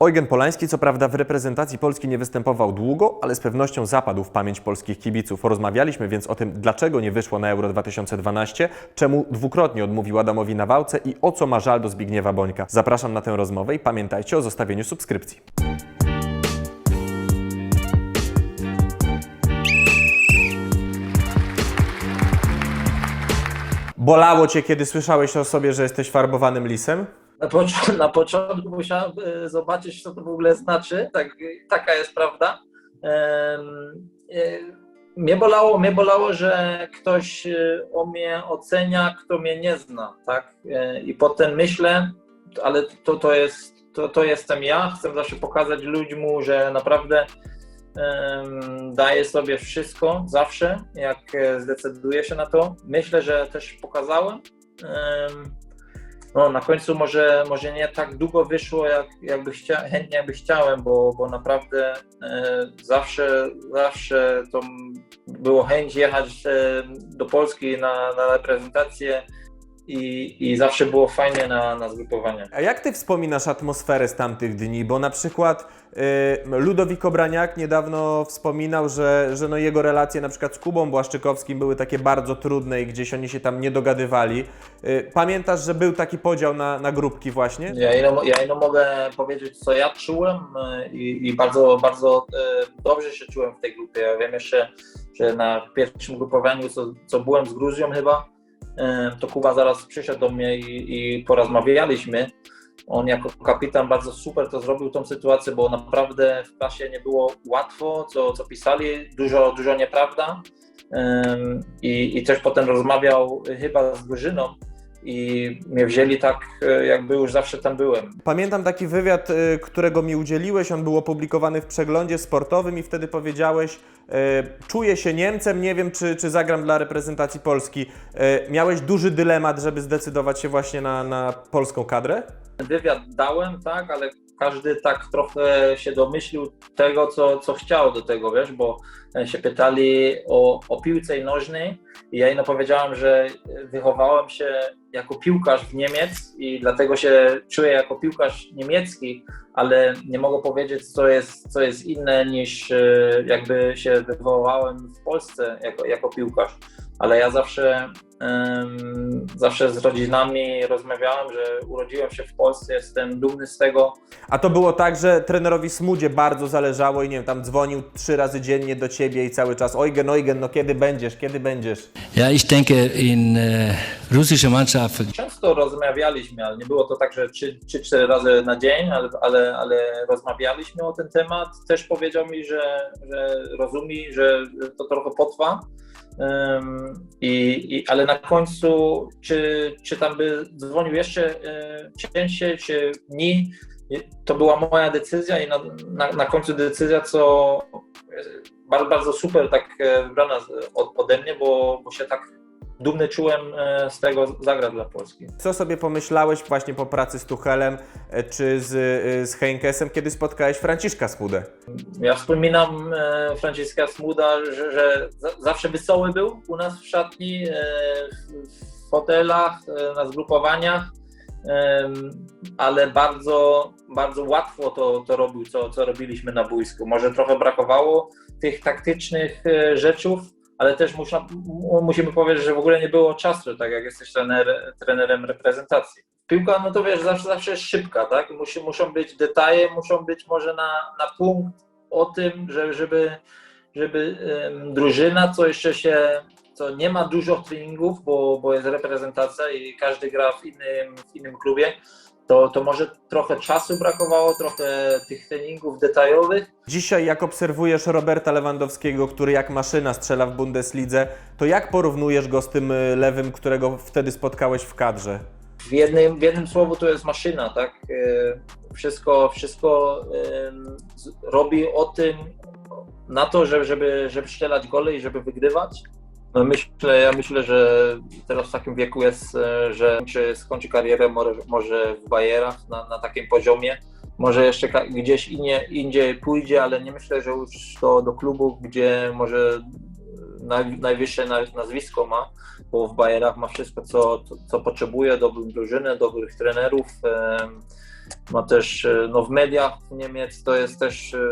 Eugen Polański, co prawda w reprezentacji Polski nie występował długo, ale z pewnością zapadł w pamięć polskich kibiców. Rozmawialiśmy więc o tym, dlaczego nie wyszło na Euro 2012, czemu dwukrotnie odmówił Adamowi Nawałce i o co ma żal do Zbigniewa Bońka. Zapraszam na tę rozmowę i pamiętajcie o zostawieniu subskrypcji. Bolało Cię, kiedy słyszałeś o sobie, że jesteś farbowanym lisem? Na, pocz- na początku musiałem e, zobaczyć, co to w ogóle znaczy. Tak, taka jest prawda. E, Mnie bolało, mnie bolało, że ktoś e, o mnie ocenia, kto mnie nie zna, tak? I potem myślę, ale to, to, jest, to, to jestem ja. Chcę zawsze pokazać ludziom, że naprawdę daję sobie wszystko, zawsze, jak zdecyduję się na to. Myślę, że też pokazałem. No, na końcu może, może nie tak długo wyszło, jak, jakby chcia, chętnie jakby chciałem, bo, bo naprawdę e, zawsze, zawsze to było chęć jechać e, do Polski na, na reprezentację i, i zawsze było fajnie na, na. A jak ty wspominasz atmosferę z tamtych dni? Bo na przykład y, Ludowik Obraniak niedawno wspominał, że, że no jego relacje na przykład z Kubą Błaszczykowskim były takie bardzo trudne i gdzieś oni się tam nie dogadywali. Y, pamiętasz, że był taki podział na, na grupki właśnie? Ja ino, ja ino mogę powiedzieć, co ja czułem e, i, i bardzo, bardzo e, dobrze się czułem w tej grupie. Ja wiem jeszcze, że na pierwszym grupowaniu, co, co byłem z Gruzją chyba, to Kuba zaraz przyszedł do mnie i, i porozmawialiśmy. On jako kapitan bardzo super to zrobił tą sytuację, bo naprawdę w klasie nie było łatwo, co, co pisali, dużo, dużo nieprawda. I, I też potem rozmawiał chyba z drużyną i mnie wzięli tak, e, jakby już zawsze tam byłem. Pamiętam taki wywiad, y, którego mi udzieliłeś, on był opublikowany w przeglądzie sportowym i wtedy powiedziałeś, czuję się Niemcem, nie wiem czy, czy zagram dla reprezentacji Polski. Y, Miałeś duży dylemat, żeby zdecydować się właśnie na, na polską kadrę? Wywiad dałem, tak, ale każdy tak trochę się domyślił tego, co, co chciał do tego, wiesz, bo e, się pytali o, o piłce nożnej i ja ino powiedziałem, że wychowałem się jako piłkarz w Niemiec i dlatego się czuję jako piłkarz niemiecki, ale nie mogę powiedzieć, co jest, co jest inne niż e, jakby się wychowałem w Polsce jako, jako piłkarz. Ale ja zawsze, em, zawsze z rodzinami rozmawiałem, że urodziłem się w Polsce, jestem dumny z tego. A to było tak, że trenerowi Smudzie bardzo zależało i nie wiem, tam dzwonił trzy razy dziennie do ciebie i cały czas Eugen, Eugen, no kiedy będziesz, kiedy będziesz? Ja, ich denke, in äh, russische Mannschaft Często rozmawialiśmy, ale nie było to tak, że trzy, czy cztery razy na dzień, ale, ale, ale rozmawialiśmy o ten temat. Też powiedział mi, że, że rozumie, że to trochę potrwa. Ym, i, i, ale na końcu, czy, czy tam by dzwonił jeszcze częściej, czy nie, to była moja decyzja i na, na, na końcu decyzja, co y, bardzo, bardzo super tak e, wybrana ode mnie, bo, bo się tak dumny czułem e, z tego zagrać dla Polski. Co sobie pomyślałeś właśnie po pracy z Tuchelem e, czy z, e, z Heinkesem, kiedy spotkałeś Franciszka Smudę? Ja wspominam Franciszka Smuda, że, że za, zawsze wesoły był u nas w szatni, w, hotelach, na zgrupowaniach, ale bardzo, bardzo łatwo to, to robił, co, co robiliśmy na boisku. Może trochę brakowało tych taktycznych rzeczów, ale też muszę, mu- musimy powiedzieć, że w ogóle nie było czasu, tak jak jesteś trener, trenerem reprezentacji. Piłka, no to wiesz, zawsze, zawsze jest szybka, tak? Musi, muszą być detale, muszą być może na, na punkt o tym, że, żeby, żeby em, drużyna, co jeszcze się, co nie ma dużo treningów, bo, bo jest reprezentacja i każdy gra w innym, w innym klubie, to, to może trochę czasu brakowało, trochę tych treningów detaljowych, Dzisiaj, jak obserwujesz Roberta Lewandowskiego, który jak maszyna strzela w Bundeslidze, to jak porównujesz go z tym e, lewym, którego wtedy spotkałeś w kadrze? w jednym, w jednym słowu to jest maszyna, tak? E, Wszystko, wszystko robi o tym, na to, żeby, żeby, żeby strzelać gole i żeby wygrywać. No myślę, ja myślę, że teraz w takim wieku jest, e, że czy skończy karierę może, może w Bayerach na, na takim poziomie. Może jeszcze gdzieś innie, indziej pójdzie, ale nie myślę, że już to do klubu, gdzie może naj, najwyższe na- nazwisko ma, bo w Bayerach ma wszystko, co, co, potrzebuje, dobrą drużynę, dobrych trenerów. Ma też e, no, w mediach Niemiec to jest też e,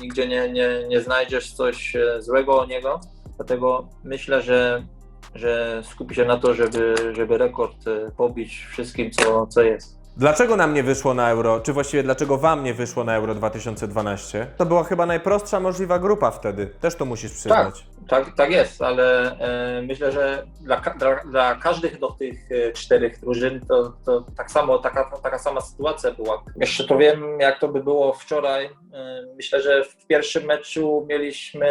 nigdzie nie, nie, nie znajdziesz coś złego o niego. Dlatego myślę, że, że skupi się na to, żeby, żeby rekord e, pobić wszystkim, co, co jest. Dlaczego nam nie wyszło na euro, czy właściwie dlaczego wam nie wyszło na euro 2012? To była chyba najprostsza możliwa grupa wtedy. Też to musisz przyznać. Tak, tak jest, ale e, myślę, że dla, dla, dla każdych do tych e, czterech drużyn to, to tak samo, taka, taka sama sytuacja była. Jeszcze to wiem, jak to by było wczoraj. E, myślę, że w pierwszym meczu mieliśmy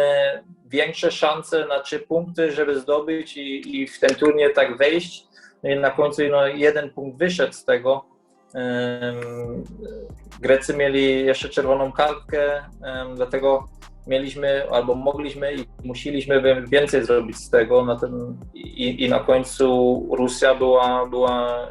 większe szanse na trzy punkty, żeby zdobyć i, i w ten turniej tak wejść. No i na końcu no, jeden punkt wyszedł z tego. Grecy mieli jeszcze czerwoną kartkę, dlatego mieliśmy albo mogliśmy i musieliśmy więcej zrobić z tego. Na ten, i, i na końcu Rosja była, była,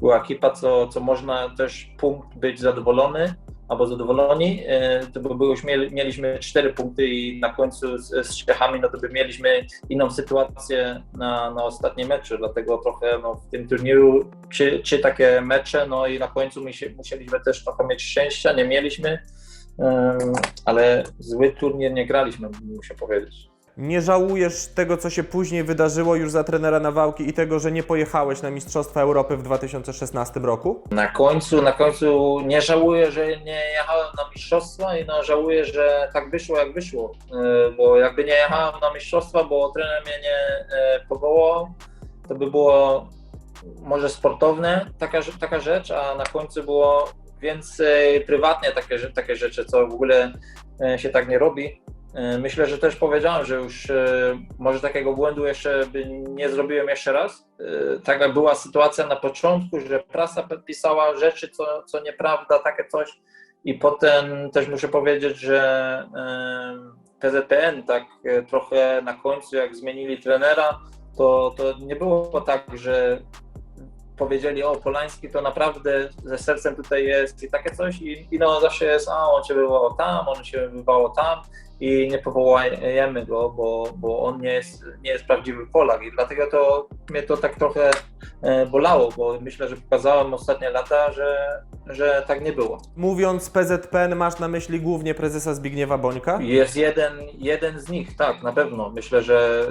była ekipa, co, co można też punkt być zadowolony albo zadowoleni, e, to było, już mieli, mieliśmy cztery punkty i na końcu z, z Czechami, no to by mieliśmy inną sytuację na, na ostatnie mecze, dlatego trochę no, w tym turnieju trzy, trzy takie mecze, no i na końcu my się, musieliśmy też trochę mieć szczęścia, nie mieliśmy, em, ale zły turniej nie graliśmy, muszę powiedzieć. Nie żałujesz tego, co się później wydarzyło już za trenera Nawałki i tego, że nie pojechałeś na Mistrzostwa Europy w 2016 roku? Na końcu, na końcu nie żałuję, że nie jechałem na mistrzostwa i no żałuję, że tak wyszło jak wyszło, E, bo jakby nie jechałem na mistrzostwa, bo trener mnie nie e, powołał, to by było może sportowne taka, taka rzecz, a na końcu było więcej prywatnie takie, takie rzeczy, co w ogóle e, się tak nie robi. E, Myślę, że też powiedziałem, że już e, może takiego błędu jeszcze nie zrobiłem jeszcze raz. E, Taka była sytuacja na początku, że prasa pisała rzeczy, co, co nieprawda, takie coś. I potem też muszę powiedzieć, że PZPN tak trochę na końcu, jak zmienili trenera, to, to nie było tak, że powiedzieli, o Polański to naprawdę ze sercem tutaj jest i takie coś i, i no zawsze jest, a on się wywołał tam, on się wywołał tam i nie powołajemy go, bo, bo on nie jest, nie jest prawdziwy Polak i dlatego to mnie to tak trochę e, bolało, bo myślę, że pokazałem ostatnie lata, że, że tak nie było. Mówiąc PZPN, masz na myśli głównie prezesa Zbigniewa Bońka? Jest jeden, jeden z nich, tak, na pewno. Myślę, że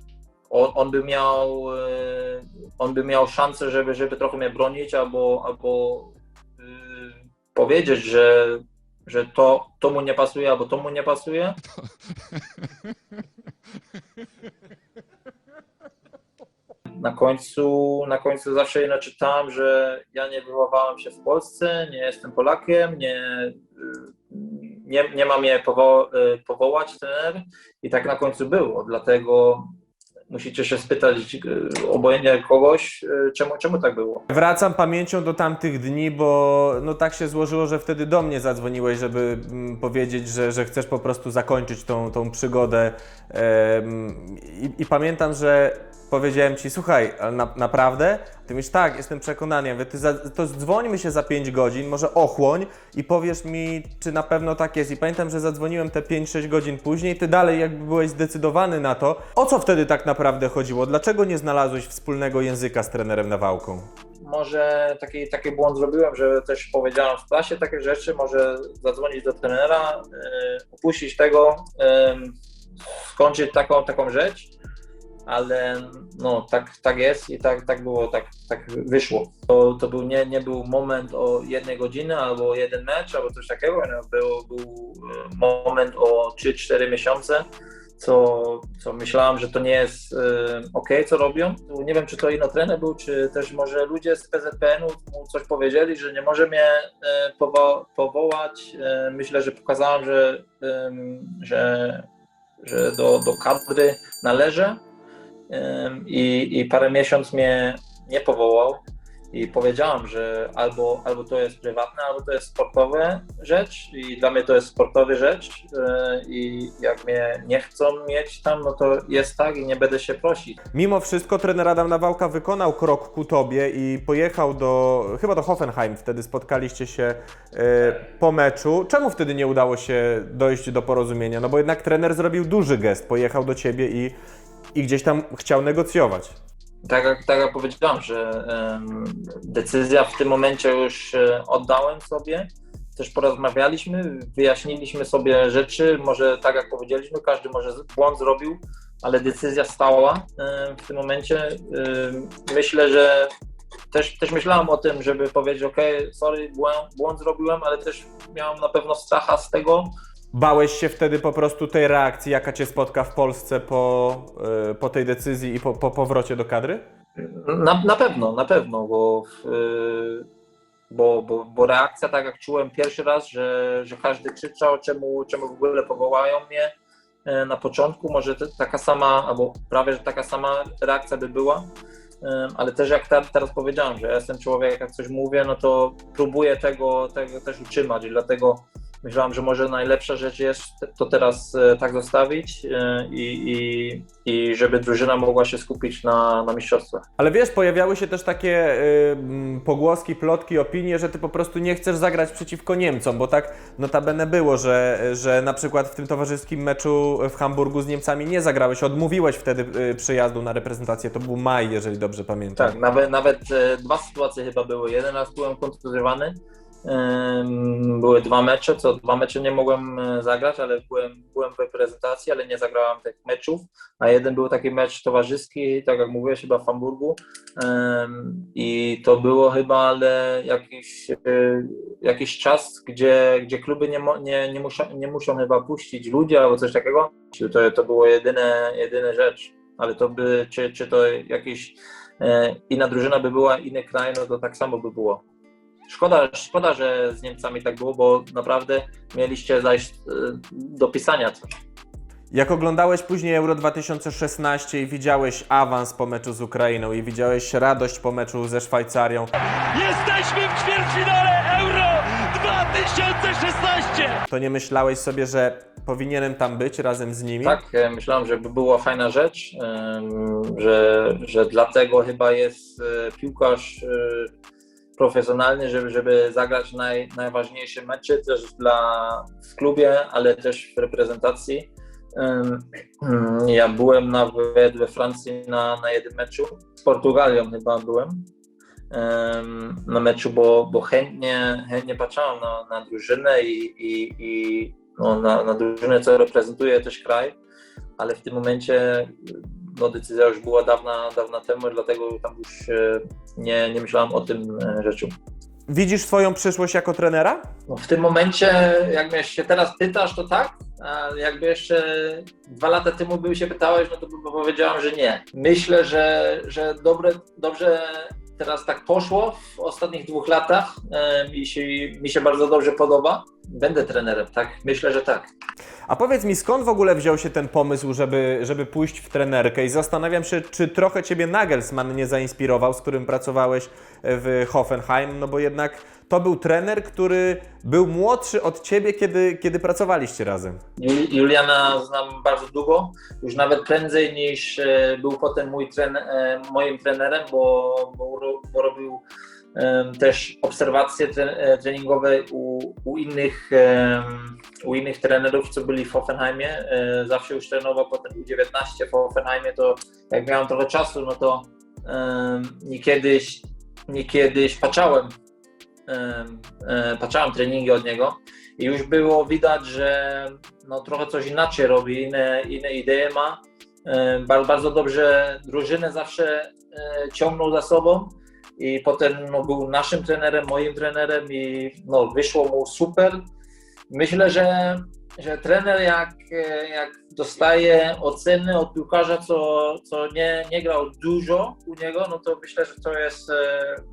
y, on, on by miał y, on by miał szansę, żeby, żeby trochę mnie bronić albo, albo y, powiedzieć, że, że to, to mu nie pasuje albo to mu nie pasuje. Na końcu, na końcu zawsze jedno czytałem, że ja nie wychowałem się w Polsce, nie jestem Polakiem, nie, y, nie, nie ma mnie powo- powołać trener i tak na końcu było. Dlatego musicie się spytać y, obojętnie kogoś, y, czemu, czemu tak było. Wracam pamięcią do tamtych dni, bo no tak się złożyło, że wtedy do mnie zadzwoniłeś, żeby mm, powiedzieć, że, że chcesz po prostu zakończyć tą, tą przygodę. I, I pamiętam, że powiedziałem ci, słuchaj, ale na, naprawdę? Ty mówisz, tak, jestem przekonany. Mówię, ty za, to dzwońmy się za 5 godzin, może ochłoń i powiesz mi, czy na pewno tak jest. I pamiętam, że zadzwoniłem te 5-6 godzin później, ty dalej jakby byłeś zdecydowany na to. O co wtedy tak naprawdę chodziło? Dlaczego nie znalazłeś wspólnego języka z trenerem Nawałką? Może taki, taki błąd zrobiłem, że też powiedziałem w klasie takie rzeczy, może zadzwonić do trenera, y, upuścić tego, y, skończyć taką, taką rzecz, ale no tak, tak jest i tak, tak było, tak, tak wyszło. To, to był, nie, nie był moment o jednej godziny albo jeden mecz albo coś takiego, no, był, był y, moment o 3-4 miesiące, co, co myślałam, że to nie jest y, ok, co robią. Nie wiem, czy to ino trener był, czy też może ludzie z PZPN-u mu coś powiedzieli, że nie może mnie y, powo- powołać. Y, myślę, że pokazałem, że, że, że do, do kadry należę i, i parę miesiąc mnie nie powołał. i powiedziałam, że albo, albo to jest prywatne, albo to jest sportowa rzecz i dla mnie to jest sportowa rzecz e, i jak mnie nie chcą mieć tam, no to jest tak i nie będę się prosić. Mimo wszystko trener Adam Nawałka wykonał krok ku tobie i pojechał do, chyba do Hoffenheim, wtedy spotkaliście się e, po meczu. Czemu wtedy nie udało się dojść do porozumienia? No bo jednak trener zrobił duży gest, pojechał do ciebie i, i gdzieś tam chciał negocjować. Tak jak, tak jak powiedziałam, że em, decyzja w tym momencie już e, oddałem sobie. Też porozmawialiśmy, wyjaśniliśmy sobie rzeczy. Może tak jak powiedzieliśmy, każdy może błąd zrobił, ale decyzja stała e, w tym momencie. Myślę, że też, też myślałem o tym, żeby powiedzieć: OK, sorry, błąd, błąd zrobiłem, ale też miałem na pewno stracha z tego, Bałeś się wtedy po prostu tej reakcji, jaka cię spotka w Polsce po, e, po tej decyzji i po, po powrocie do kadry? Na, na pewno, na pewno, bo, w, y, bo, bo, bo reakcja, tak jak czułem pierwszy raz, że, że każdy krzyczał, czemu, czemu w ogóle powołają mnie e, na początku, może taka sama, albo prawie, że taka sama reakcja by była, ale też jak teraz powiedziałem, że ja jestem człowiek, jak coś mówię, no to próbuję tego, tego też utrzymać i dlatego myślałem, że może najlepsza rzecz jest to teraz e, tak zostawić e, i, i, i żeby drużyna mogła się skupić na, na mistrzostwach. Ale wiesz, pojawiały się też takie y, pogłoski, plotki, opinie, że ty po prostu nie chcesz zagrać przeciwko Niemcom, bo tak notabene było, że, że na przykład w tym towarzyskim meczu w Hamburgu z Niemcami nie zagrałeś, odmówiłeś wtedy przyjazdu na reprezentację, to był maj, jeżeli dobrze pamiętam. Tak, nawet, nawet dwa sytuacje chyba były. Jeden raz byłem kontuzjowany. Były dwa mecze, co dwa mecze nie mogłem e, zagrać, ale byłem, byłem w reprezentacji, ale nie zagrałem tych meczów. A jeden był taki mecz towarzyski, tak jak mówiłeś, chyba w Hamburgu. I to było chyba ale jakiś, e, jakiś czas, gdzie, gdzie kluby nie, nie, nie, muszą, nie muszą chyba puścić ludzi albo coś takiego. To, to było jedyne, jedyne rzecz. Ale to by, czy, czy to jakiś e, inna drużyna by była, inny kraj, no to tak samo by było. Szkoda, szkoda, że z Niemcami tak było, bo naprawdę mieliście zajść e, do pisania coś. Jak oglądałeś później Euro 2016 i widziałeś awans po meczu z Ukrainą i widziałeś radość po meczu ze Szwajcarią, Jesteśmy w ćwierćfinale Euro 2016! to nie myślałeś sobie, że powinienem tam być razem z nimi? Tak, e, myślałem, że by była fajna rzecz, em, że, że dlatego chyba jest e, piłkarz e, profesjonalny, żeby, żeby zagrać naj, najważniejsze mecze też dla, w klubie, ale też w reprezentacji. Ja byłem nawet we Francji na, na jednym meczu, z Portugalią chyba byłem. Em, na meczu, bo, bo chętnie, chętnie patrzyłem na, na drużynę i, i, i no, na, na drużynę, co reprezentuje też kraj, ale w tym momencie no, decyzja już była dawna, dawna temu, dlatego tam już e, nie, nie myślałem o tym e, rzeczu. Widzisz swoją przyszłość jako trenera? No, w tym momencie, jak mnie się teraz pytasz, to tak, a jakby jeszcze dwa lata temu by się pytałeś, no to bym powiedziałem, że nie. Myślę, że, że dobre, dobrze teraz tak poszło w ostatnich dwóch latach. E, Mi się, mi się bardzo dobrze podoba. Będę trenerem, tak? Myślę, że tak. A powiedz mi, skąd w ogóle wziął się ten pomysł, żeby, żeby pójść w trenerkę? I zastanawiam się, czy trochę Ciebie Nagelsmann nie zainspirował, z którym pracowałeś w Hoffenheim, no bo jednak to był trener, który był młodszy od Ciebie, kiedy, kiedy pracowaliście razem. Jul- Juliana znam bardzo długo, już nawet prędzej niż e, był potem mój tren, e, moim trenerem, bo, bo, bo robił też obserwacje e, treningowe u, u, innych, u innych trenerów, co byli w Hoffenheimie. E, Zawsze już trenował potem U19 w Hoffenheimie, to jak miałem trochę czasu, no to niekiedyś, niekiedyś patrzałem, em, e, patrzałem treningi od niego i już było widać, że no, trochę coś inaczej robi, inne, inne idee ma. Bardzo, dobrze drużynę zawsze ciągnął za sobą i potem no, był naszym trenerem, moim trenerem i no, wyszło mu super. Myślę, że, że trener jak, jak dostaje oceny od piłkarza, co, co nie, nie grał dużo u niego, no to myślę, że to jest e,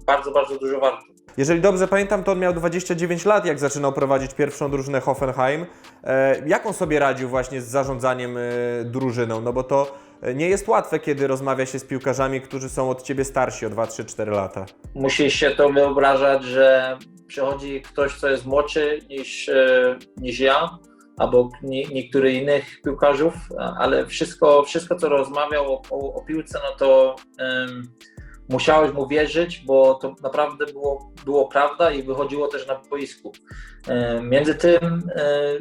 bardzo, bardzo dużo warte. Jeżeli dobrze pamiętam, to on miał 29 lat, jak zaczynał prowadzić pierwszą drużynę Hoffenheim. E, jak on sobie radził właśnie z zarządzaniem e, drużyną? No bo to nie jest łatwe, kiedy rozmawia się z piłkarzami, którzy są od ciebie starsi o 2, 3, 4 lata. musisz się to wyobrażać, że przychodzi ktoś, kto jest młodszy niż, e, niż ja, albo nie, niektórych innych piłkarzów, ale wszystko, wszystko co rozmawiał o, o, o piłce, no to em, musiałeś mu wierzyć, bo to naprawdę było, było prawda i wychodziło też na boisku. E, Między tym e,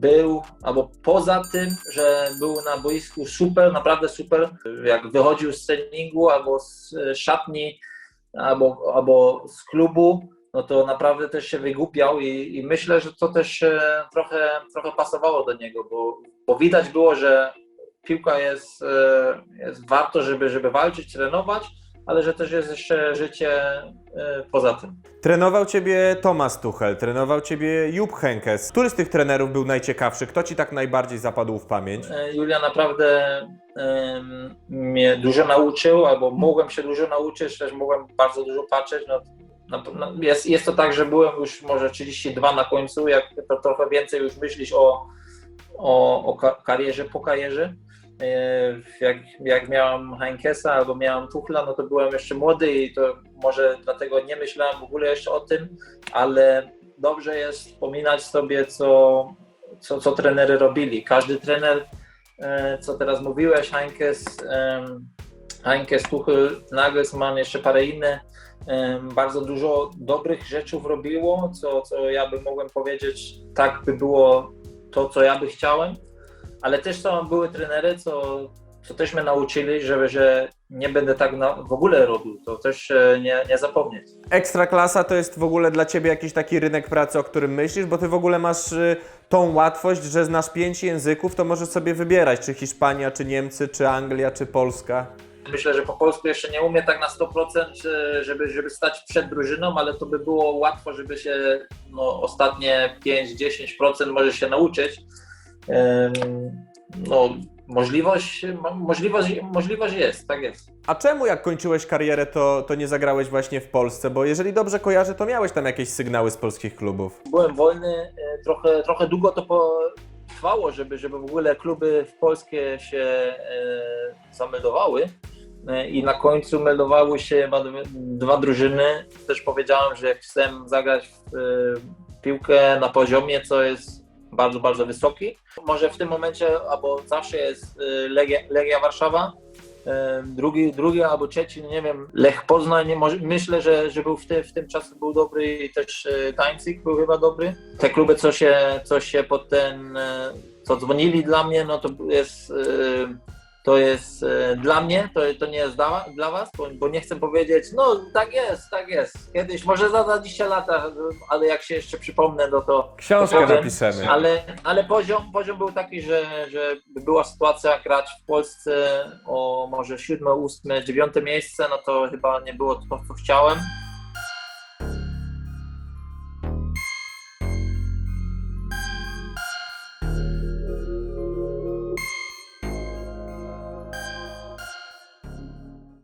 był, albo poza tym, że był na boisku super, naprawdę super, jak wychodził z treningu albo z e, szatni, albo, albo z klubu, no to naprawdę też się wygłupiał i, i myślę, że to też e, trochę, trochę pasowało do niego, bo, bo widać było, że piłka jest, e, jest warto, żeby, żeby walczyć, trenować, ale że też jest jeszcze życie e, poza tym. Trenował ciebie Tomasz Tuchel, trenował ciebie Jupp Heynckes. Który z tych trenerów był najciekawszy? Kto ci tak najbardziej zapadł w pamięć? E, Julia naprawdę mnie dużo nauczył, albo mogłem się dużo nauczyć, też mogłem bardzo dużo patrzeć. No, jest, jest to tak, że byłem już może 32 na końcu, jak to trochę więcej już myślisz o, o, o ka- karierze po karierze. E, Jak, jak miałem Heinkesa albo miałem Tuchla, no to byłem jeszcze młody i to może dlatego nie myślałem w ogóle jeszcze o tym, ale dobrze jest wspominać sobie, co, co, co trenery robili. Każdy trener, e, co teraz mówiłeś, Heinkes, Heinkes, Tuchel, Nagelsmann, jeszcze parę innych, em, bardzo dużo dobrych rzeczy robiło, co, co ja bym mogłem powiedzieć, tak by było to, co ja by chciałem, ale też są były trenery, co, co też mnie nauczyli, że, że nie będę tak na, w ogóle robił, to też e, nie, nie zapomnieć. Ekstraklasa to jest w ogóle dla ciebie jakiś taki rynek pracy, o którym myślisz, bo ty w ogóle masz y, tą łatwość, że znasz pięć języków, to możesz sobie wybierać, czy Hiszpania, czy Niemcy, czy Anglia, czy Polska. Myślę, że po polsku jeszcze nie umie tak na 100%, e, żeby, żeby stać przed drużyną, ale to by było łatwo, żeby się no, ostatnie 5-10% może się nauczyć. No, możliwość, mo- możliwość, możliwość jest, tak jest. A czemu jak kończyłeś karierę, to, to nie zagrałeś właśnie w Polsce? Bo jeżeli dobrze kojarzę, to miałeś tam jakieś sygnały z polskich klubów. Byłem wolny, e, trochę, trochę długo to po, trwało, żeby, żeby w ogóle kluby w Polskie się e, zameldowały. E, I na końcu meldowały się dwa drużyny. Też powiedziałem, że jak chcę zagrać w e, piłkę na poziomie, co jest bardzo, bardzo wysoki. Może w tym momencie, albo zawsze jest e, Legia, Legia Warszawa, e, drugi, drugi albo trzeci, nie wiem, Lech Poznań, myślę, że, że był w, tym w tym czasie był dobry i też e, Tańczyk był chyba dobry. Te kluby, co się, co się potem, co dzwonili dla mnie, no to jest, to jest e, dla mnie, to, to nie jest dla, dla was, bo, bo nie chcę powiedzieć, no tak jest, tak jest, kiedyś, może za 20 latach, ale jak się jeszcze przypomnę, no to Książkę Powiem, napiszemy. ale, ale poziom, poziom był taki, że, że by była sytuacja grać w Polsce o może siódme, ósme, dziewiąte miejsce, no to chyba nie było to, co chciałem.